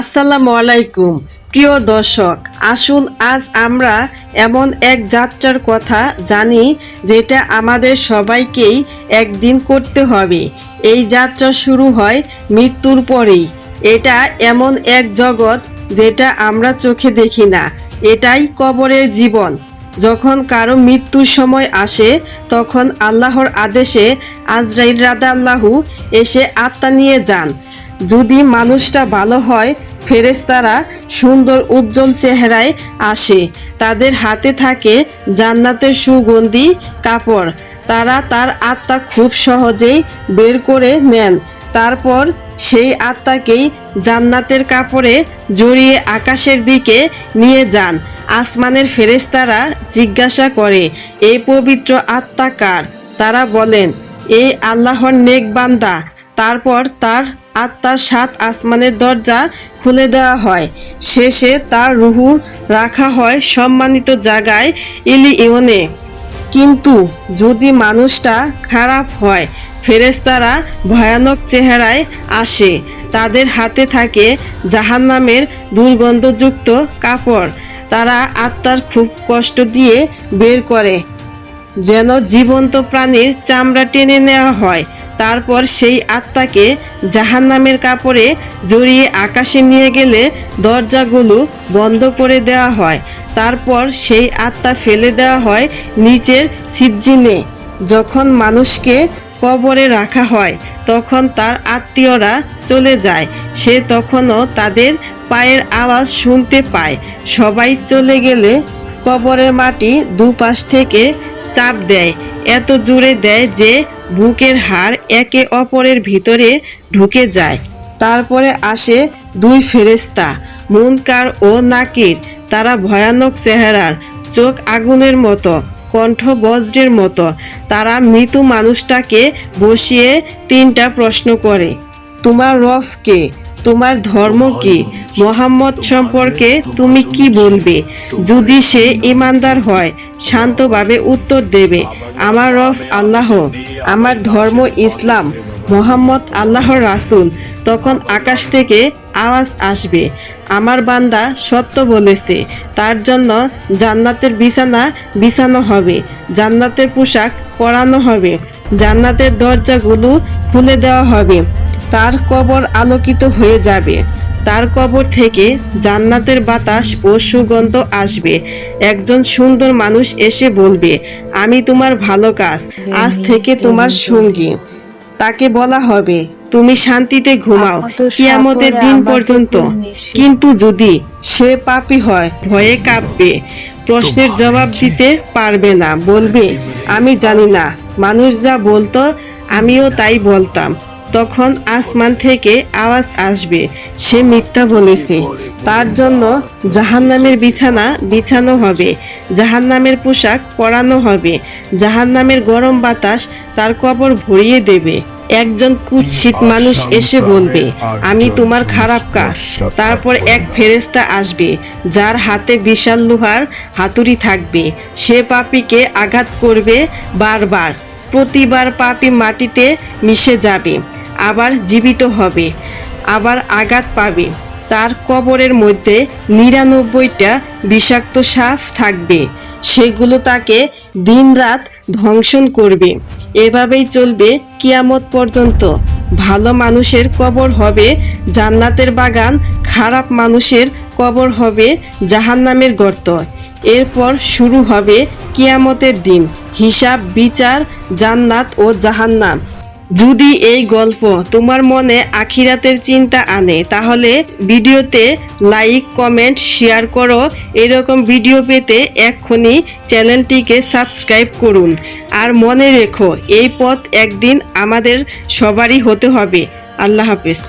আসসালামু আলাইকুম। প্রিয় দর্শক, আসুন আজ আমরা এমন এক যাত্রার কথা জানি যেটা আমাদের সবাইকেই একদিন করতে হবে। এই যাত্রা শুরু হয় মৃত্যুর পরেই। এটা এমন এক জগৎ যেটা আমরা চোখে দেখি না। এটাই কবরের জীবন। যখন কারও মৃত্যুর সময় আসে, তখন আল্লাহর আদেশে আজরাইল রাদা আল্লাহু এসে আত্মা নিয়ে যান। যদি মানুষটা ভালো হয়, ফেরেশতারা সুন্দর উজ্জ্বল চেহারায় আসে। তাদের হাতে থাকে জান্নাতের সুগন্ধি, কাপড়। তারা তার আত্মা খুব সহজেই বের করে নেন। তারপর সেই আত্মাকেই জান্নাতের কাপড়ে জড়িয়ে আকাশের দিকে নিয়ে যান। আসমানের ফেরেশতারা জিজ্ঞাসা করে এই পবিত্র আত্মা কার? তারা বলেন এই আল্লাহর নেক বান্দা। তারপর তার আত্মার সাত আসমানের দরজা খুলে দেওয়া হয়। শেষে তার রুহু রাখা হয় সম্মানিত জায়গায় ইলি ইওনে কিন্তু যদি মানুষটা খারাপ হয়, ফেরেশতারা ভয়ানক চেহারায় আসে। তাদের হাতে থাকে জাহান্নামের দুর্গন্ধযুক্ত কাপড়। তারা আত্মার খুব কষ্ট দিয়ে বের করে। যেন জীবন্ত প্রাণীর চামড়া টেনে নেওয়া হয়। তারপর সেই আত্মাকে জাহান্নামের কাপড়ে জড়িয়ে আকাশে নিয়ে গেলে দরজাগুলো বন্ধ করে দেওয়া হয়। তারপর সেই আত্মা ফেলে দেওয়া হয় নিচের সিজ্জিনে। যখন মানুষকে কবরে রাখা হয়, তখন তার আত্মীয়রা চলে যায়। সে তখনও তাদের পায়ের আওয়াজ শুনতে পায়। সবাই চলে গেলে কবরের মাটি দুপাশ থেকে চাপ দেয়। এত জোরে দেয় যে বুকের হাড় একে অপরের ভিতরে ঢুকে যায়। তারপরে আসে দুই ফেরেস্তা মুনকার ও নাকির। তারা ভয়ানক চেহারার, চোখ আগুনের মতো, কণ্ঠ বজ্রের মতো। তারা মৃত মানুষটাকে বসিয়ে তিনটা প্রশ্ন করে, তোমার রফ কে? তোমার ধর্ম কি? মোহাম্মদ সম্পর্কে তুমি কি বলবে? যদি সে ইমানদার হয়, শান্তভাবে উত্তর দেবে আমার রফ আল্লাহ, আমার ধর্ম ইসলাম, মোহাম্মদ আল্লাহর রাসূল, তখন আকাশ থেকে আওয়াজ আসবে। আমার বান্দা সত্য বলেছে, তার জন্য জান্নাতের বিছানা বিছানো হবে, জান্নাতের পোশাক পরানো হবে, জান্নাতের দরজাগুলো খুলে দেওয়া হবে, তার কবর আলোকিত হয়ে যাবে। তার কবর থেকে জান্নাতের বাতাস ও সুগন্ধ আসবে। একজন সুন্দর মানুষ এসে বলবে আমি তোমার ভালো কাজ আজ থেকে তোমার সঙ্গী। তাকে বলা হবে তুমি শান্তিতে ঘুমাও কিয়ামতের দিন পর্যন্ত। কিন্তু যদি সে পাপী হয় ভয়ে কাঁপবে প্রশ্নের জবাব দিতে পারবে না বলবে আমি জানি না মানুষ যা বলতো আমিও তাই বলতাম। তখন আসমান থেকে আওয়াজ আসবে, সে মিথ্যা বলেছে। তার জন্য জাহান্নামের বিছানা বিছানো হবে, জাহান্নামের পোশাক পরানো হবে, জাহান্নামের গরম বাতাস তার কবর ভরিয়ে দেবে। একজন কুৎসিত মানুষ এসে বলবে, আমি তোমার খারাপ কাজ। তারপর এক ফেরেস্তা আসবে, যার হাতে বিশাল লোহার হাতুড়ি থাকবে। সে পাপিকে আঘাত করবে বারবার। প্রতিবার পাপি মাটিতে মিশে যাবে। আবার জীবিত হবে, আবার আঘাত পাবে। তার কবরের মধ্যে নিরানব্বইটা বিষাক্ত সাপ থাকবে। সেগুলো তাকে দিনরাত ধ্বংসন করবে। এভাবেই চলবে কিয়ামত পর্যন্ত। ভালো মানুষের কবর হবে জান্নাতের বাগান, খারাপ মানুষের কবর হবে জাহান্নামের গর্ত। এরপর শুরু হবে কিয়ামতের দিন। হিসাব, বিচার, জান্নাত ও জাহান্নাম। যদি এই গল্প তোমার মনে আখিরাতের চিন্তা আনে, তাহলে ভিডিওতে লাইক, কমেন্ট, শেয়ার করো। এরকম ভিডিও পেতে এক্ষুনি চ্যানেলটিকে সাবস্ক্রাইব করুন। আর মনে রেখো, এই পথ একদিন আমাদের সবারই হতে হবে। আল্লাহ হাফেজ।